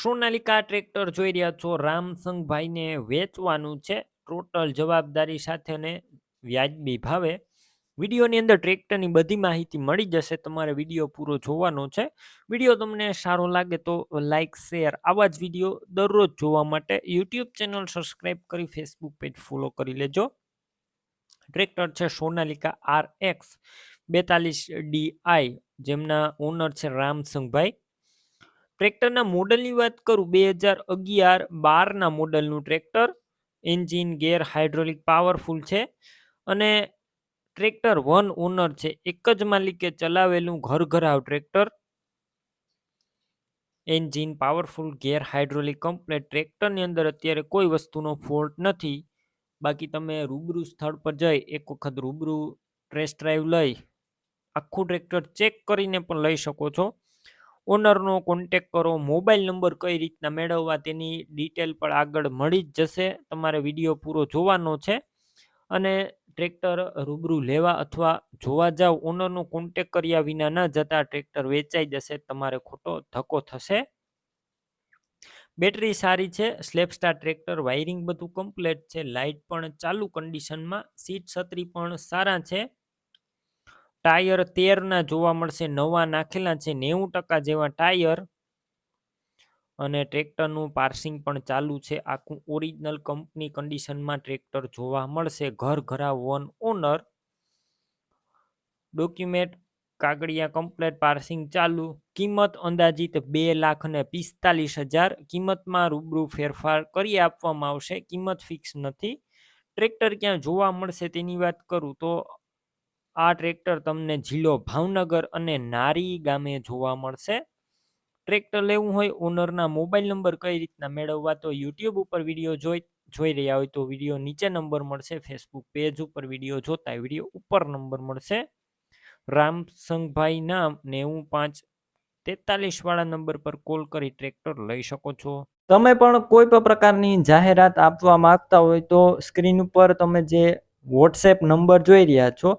Sonalika tractor જોઈ રહ્યા છો. રામસંગભાઈને વેચવાનું છે. ટોટલ જવાબદારી સાથે અને વ્યાજબી ભાવે. વિડીયોની અંદર ટ્રેક્ટરની બધી માહિતી મળી જશે. તમારે વીડિયો પૂરો જોવાનો છે. વીડિયો તમને સારો લાગે તો લાઇક શેર આવા જ વીડિયો દરરોજ જોવા માટે યુટ્યુબ ચેનલ સબસ્ક્રાઈબ કરી ફેસબુક પેજ ફોલો કરી લેજો. ટ્રેક્ટર છે સોનાલિકા આર એક્સ બેતાલીસ ડીઆઈ જેમના ઓનર છે રામસંગભાઈ. ટ્રેક્ટરના મોડલની વાત કરું, બે હજાર અગિયાર બારના મોડલનું tractor. Engine gear hydraulic powerful છે અને ટ્રેક્ટર વન ઓનર છે. એક જ માલિકે ચલાવેલું ઘર ઘરાવ tractor. Engine powerful, gear hydraulic, complete ટ્રેક્ટરની અંદર અત્યારે કોઈ વસ્તુનો ફોલ્ટ નથી. બાકી તમે રૂબરૂ સ્થળ પર જઈ એક વખત રૂબરૂ ટ્રેસ ડ્રાઈવ લઈ આખું ટ્રેક્ટર ચેક કરીને પણ લઈ શકો છો. ઓનરનો કોન્ટેક કરો મોબાઈલ નંબર કઈ રીતના મેળવવા તેની ડિટેલ પણ આગળ મળી જ જશે. તમારે વીડિયો પૂરો જોવાનો છે અને ટ્રેક્ટર રૂબરૂ લેવા અથવા જોવા જાવ ઓનરનો કોન્ટેક કર્યા વિના ન જતા ટ્રેક્ટર વેચાઈ જશે, તમારે ખોટો ધક્કો થશે. બેટરી સારી છે સ્લેપસ્ટાર ટ્રેક્ટર વાયરિંગ બધું કમ્પ્લેટ છે લાઇટ પણ ચાલુ કન્ડિશનમાં સીટ છત્રી પણ સારા છે. ટાયર તેરના જોવા મળશે, નવા નાખેલા છે, નેવું ટકા જેવા ટાયર. અને ટ્રેક્ટરનું પાર્સિંગ પણ ચાલુ છે. આખું ઓરિજિનલ કંપની કન્ડિશનમાં ટ્રેક્ટર જોવા મળશે. ઘર ઘરા વન ઓનર. ડોક્યુમેન્ટ, કાગળિયા કમ્પ્લેટ, પાર્સિંગ ચાલુ. કિંમત અંદાજિત બે લાખ ને પિસ્તાલીસ હજાર. કિંમતમાં રૂબરૂ ફેરફાર કરી આપવામાં આવશે. કિંમત ફિક્સ નથી. ટ્રેક્ટર ક્યાં જોવા મળશે તેની વાત કરું તો આ ટ્રેક્ટર તમને જિલ્લો ભાવનગર અને નારી ગામે જોવા મળશે. ટ્રેક્ટર લેવું હોય, ઓનરના મોબાઈલ નંબર કઈ રીતના મેળવવા તો યુટ્યુબ ઉપર વીડિયો જોઈ જોઈ રહ્યા હોય તો વીડિયો નીચે નંબર મળશે, ફેસબુક પેજ ઉપર વીડિયો જોતા વીડિયો ઉપર નંબર મળશે. રામસંગભાઈ નામ નેવું પાંચ તેતાલીસ વાળા નંબર પર કોલ કરી ટ્રેક્ટર લઈ શકો છો. તમે પણ કોઈ પણ પ્રકારની જાહેરાત આપવા માંગતા હોય તો સ્ક્રીન ઉપર તમે જે વોટ્સએપ નંબર જોઈ રહ્યા છો